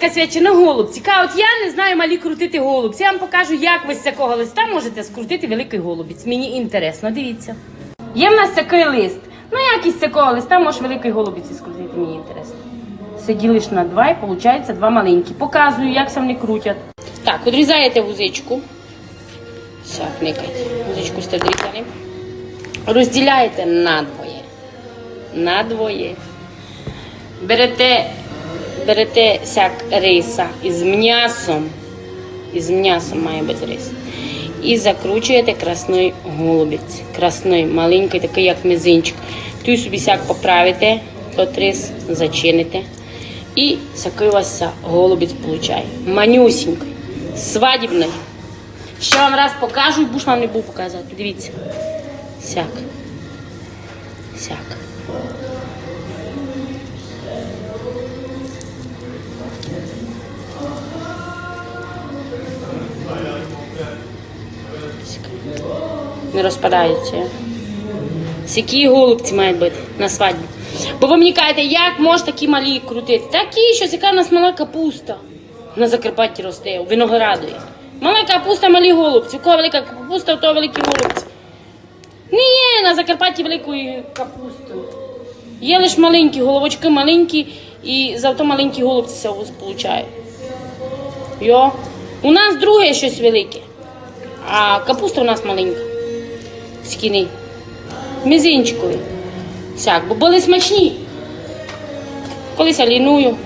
така свячена голубці. Ка, от я не знаю малі крутити голубці. Я вам покажу, як ви з такого листа можете скрутити великий голубець. Мені інтересно, дивіться. Є в нас такий лист. Ну, як із такого листа можеш великий голубець скрутити, мені інтересно. Це ділиш на два і виходить два маленькі. Показую, як вони крутять. Так, відрізаєте вузичку. Так, никайте. Вузичку сте відрізали. Розділяєте надвоє. Надвоє. Берете, берете сяк риса із м'ясом. Із м'ясом має бути рис. І закручуєте красний голубець. Красний, маленький, такий, як мизинчик. Той собі сяк поправите, тот рис зачините. І такий у вас голубець получає. Манюсінький, свадібний. Ще вам раз покажу, ж вам не буду показувати. Дивіться. Сяк. Сяк. Не розпадається. Які голубці мають бути на свадьбі. Бо ви мені кажете, як можна такі малі крутити? Такі, що яка в нас мала капуста. На Закарпатті росте, у виноградові. Мала капуста, малі голубці. У кого велика капуста, у того великі голубці. Є на Закарпатті великої капусти. Є лише маленькі головочки, маленькі, і завто маленькі голубці у получають. Йо. У нас друге щось велике, а капуста у нас маленька. Скіни. Мізинчикові. Сяк, бо були смачні. Колись я ліную.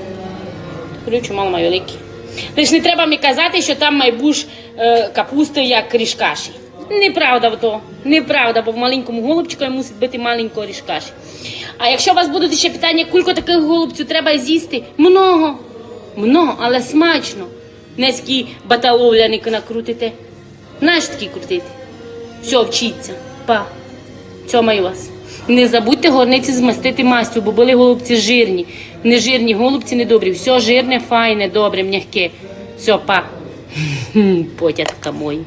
Ключу мало маю великі. Лиш не треба мені казати, що там майбуш е, капусти, як рішкаші. Неправда в то. Неправда, бо в маленькому голубчику мусить бути маленького рішкаші. А якщо у вас будуть ще питання, кілько таких голубців треба з'їсти, много. Много, але смачно. Неські баталовляник накрутите. Знаєш такі крутити? Все, вчіться. Па. Цьомаю вас. Не забудьте горниці змастити мастю, бо були голубці жирні. Не жирні голубці не добрі. Все жирне, файне, добре, м'яке. Все, па. Потятка мой.